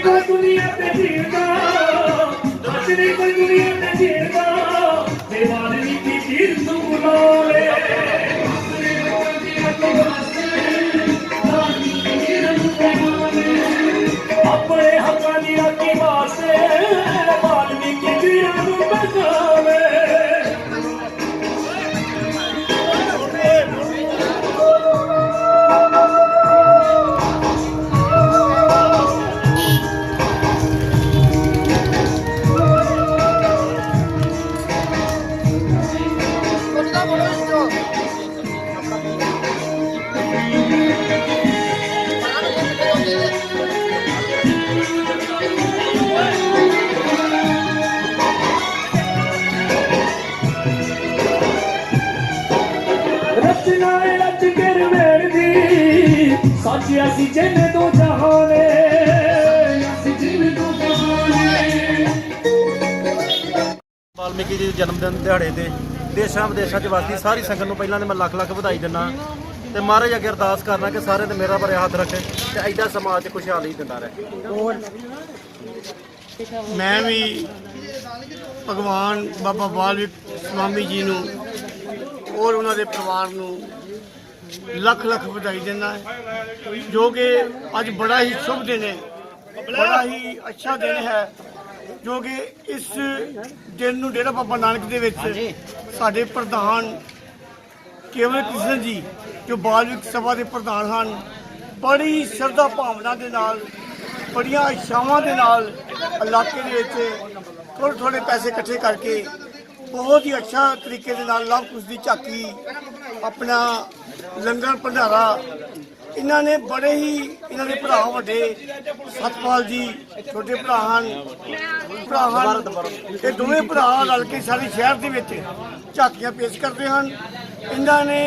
ਕੋਈ ਦੁਨੀਆ ਤੇ ਜੀਰਦਾ ਹੱਥ ਨੇ ਕੋਈ ਦੁਨੀਆ ਤੇ ਜੀਰਦਾ ਤੇ ਵਾਲਮੀਕੀ ਵੀਰ ਨੂੰ ਬੁਲਾਵੇ ਆਪਣੇ ਸੱਚ ਅਸੀਂ ਜਿੰਨੇ ਤੋਂ ਜਹਾਨੇ ਵਾਲਮੀਕੀ ਜੀ ਦੇ ਜਨਮ ਦਿਨ ਦਿਹਾੜੇ ਤੇ ਦੇਸ਼ਾਂ ਵਿਦੇਸ਼ਾਂ 'ਚ ਵਸਦੀ ਸਾਰੀ ਸੰਗਤ ਨੂੰ ਪਹਿਲਾਂ ਤੇ ਮੈਂ ਲੱਖ ਲੱਖ ਵਧਾਈ ਦਿੰਦਾ ਤੇ ਮਹਾਰਾਜ ਅੱਗੇ ਅਰਦਾਸ ਕਰਨਾ ਕਿ ਸਾਰੇ ਤੇ ਮੇਰਾ ਭਰਿਆ ਹੱਥ ਰੱਖੇ ਤੇ ਐਡਾ ਸਮਾਜ 'ਚ ਖੁਸ਼ਹਾਲੀ ਦਿੰਦਾ ਰਹੇ। ਮੈਂ ਵੀ ਭਗਵਾਨ ਬਾਬਾ ਬਾਲਵਿਕ ਸਵਾਮੀ ਜੀ ਨੂੰ ਔਰ ਉਹਨਾਂ ਦੇ ਪਰਿਵਾਰ ਨੂੰ ਲੱਖ ਲੱਖ ਵਧਾਈ ਦਿੰਦਾ ਜੋ ਕਿ ਅੱਜ ਬੜਾ ਹੀ ਸ਼ੁਭ ਦਿਨ ਹੈ, ਬੜਾ ਹੀ ਅੱਛਾ ਦਿਨ ਹੈ। ਜੋ ਕਿ ਇਸ ਦਿਨ ਨੂੰ ਡੇਰਾ ਬਾਬਾ ਨਾਨਕ ਦੇ ਵਿੱਚ ਸਾਡੇ ਪ੍ਰਧਾਨ ਕੇਵਲ ਕ੍ਰਿਸ਼ਨ ਜੀ ਜੋ ਬਾਲਵਿਕ ਸਭਾ ਦੇ ਪ੍ਰਧਾਨ ਹਨ ਬੜੀ ਸ਼ਰਧਾ ਭਾਵਨਾ ਦੇ ਨਾਲ ਬੜੀਆਂ ਇੱਛਾਵਾਂ ਦੇ ਨਾਲ ਇਲਾਕੇ ਦੇ ਵਿੱਚ ਥੋੜ੍ਹੇ ਥੋੜ੍ਹੇ ਪੈਸੇ ਇਕੱਠੇ ਕਰਕੇ ਬਹੁਤ ਹੀ ਅੱਛਾ ਤਰੀਕੇ ਦੇ ਨਾਲ ਲਵ ਕੁਸ਼ ਦੀ ਝਾਕੀ ਆਪਣਾ ਲੰਗਰ ਭੰਡਾਰਾ ਇਹਨਾਂ ਨੇ ਬੜੇ ਹੀ, ਇਹਨਾਂ ਦੇ ਭਰਾ ਵੱਡੇ, ਸਤਪਾਲ ਜੀ, ਛੋਟੇ ਭਰਾ ਹਨ ਭਰਾ ਹਨ, ਇਹ ਦੋਵੇਂ ਭਰਾ ਰਲ ਕੇ ਸਾਰੇ ਸ਼ਹਿਰ ਦੇ ਵਿੱਚ ਝਾਕੀਆਂ ਪੇਸ਼ ਕਰਦੇ ਹਨ। ਇਹਨਾਂ ਨੇ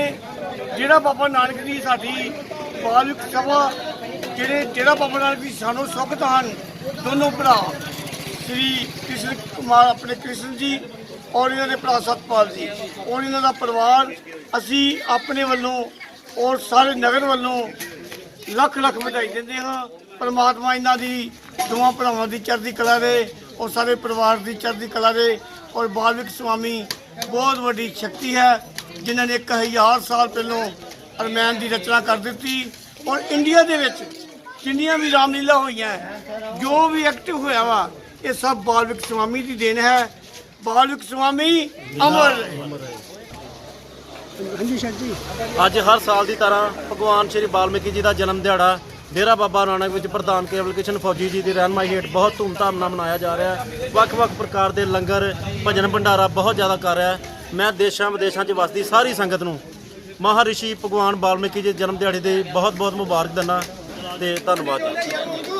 ਜਿਹੜਾ ਬਾਬਾ ਨਾਨਕ ਦੀ ਸਾਡੀ ਬਾਲਕ ਸਭਾ, ਜਿਹੜੇ, ਜਿਹੜਾ ਬਾਬਾ ਨਾਨਕ ਦੀ ਸਾਨੂੰ ਸੁਖਤ ਹਨ, ਦੋਨੋਂ ਭਰਾ, ਸ੍ਰੀ ਕ੍ਰਿਸ਼ਨ ਕੁਮਾਰ, ਆਪਣੇ ਕ੍ਰਿਸ਼ਨ ਜੀ ਔਰ ਇਹਨਾਂ ਦੇ ਭਰਾ ਸਤਪਾਲ ਜੀ, ਔਰ ਇਹਨਾਂ ਦਾ ਪਰਿਵਾਰ, ਅਸੀਂ ਆਪਣੇ ਵੱਲੋਂ ਔਰ ਸਾਰੇ ਨਗਰ ਵੱਲੋਂ ਲੱਖ ਲੱਖ ਵਧਾਈ ਦਿੰਦੇ ਹਾਂ। ਪਰਮਾਤਮਾ ਇਹਨਾਂ ਦੀ ਦੋਵਾਂ ਭਰਾਵਾਂ ਦੀ ਚੜ੍ਹਦੀ ਕਲਾ ਦੇ ਔਰ ਸਾਰੇ ਪਰਿਵਾਰ ਦੀ ਚੜ੍ਹਦੀ ਕਲਾ ਦੇ ਔਰ ਬਾਲਵਿਕ ਸੁਆਮੀ ਬਹੁਤ ਵੱਡੀ ਸ਼ਕਤੀ ਹੈ, ਜਿਨ੍ਹਾਂ ਨੇ 1000 ਸਾਲ ਪਹਿਲਾਂ ਅਰਮੈਨ ਦੀ ਰਚਨਾ ਕਰ ਦਿੱਤੀ ਔਰ ਇੰਡੀਆ ਦੇ ਵਿੱਚ ਜਿੰਨੀਆਂ ਵੀ ਰਾਮਲੀਲਾ ਹੋਈਆਂ, ਜੋ ਵੀ ਐਕਟਿਵ ਹੋਇਆ ਵਾ, ਇਹ ਸਭ ਬਾਲਵਿਕ ਸੁਆਮੀ ਦੀ ਦੇਣ ਹੈ। ਬਾਲਵਿਕ ਸੁਆਮੀ ਅਮਰ ਰਹੇ। ਅੱਜ ਹਰ ਸਾਲ ਦੀ ਤਰ੍ਹਾਂ ਭਗਵਾਨ ਸ਼੍ਰੀ ਵਾਲਮੀਕੀ ਜੀ ਦਾ ਜਨਮ ਦਿਹਾੜਾ ਡੇਰਾ ਬਾਬਾ ਨਾਨਕ ਵਿੱਚ ਪ੍ਰਧਾਨ ਕੇਵਲ ਕਿਸ਼ਨ ਫੌਜੀ ਜੀ ਦੀ ਰਹਿਨਮਾਈ ਹੇਠ ਬਹੁਤ ਧੂਮਧਾਮ ਨਾਲ ਮਨਾਇਆ ਜਾ ਰਿਹਾ ਹੈ। ਵੱਖ-ਵੱਖ ਪ੍ਰਕਾਰ ਦੇ ਲੰਗਰ, ਭਜਨ ਭੰਡਾਰਾ ਬਹੁਤ ਜ਼ਿਆਦਾ ਕਰ ਰਿਹਾ ਹੈ। ਮੈਂ ਦੇਸ਼ਾਂ ਵਿਦੇਸ਼ਾਂ 'ਚ ਵਸਦੀ ਸਾਰੀ ਸੰਗਤ ਨੂੰ ਮਹਾਰਿਸ਼ੀ ਭਗਵਾਨ ਵਾਲਮੀਕੀ ਜੀ ਜਨਮ ਦਿਹਾੜੇ ਦੇ ਬਹੁਤ-ਬਹੁਤ ਮੁਬਾਰਕ ਦਿੰਦਾ ਤੇ ਧੰਨਵਾਦ ਜੀ।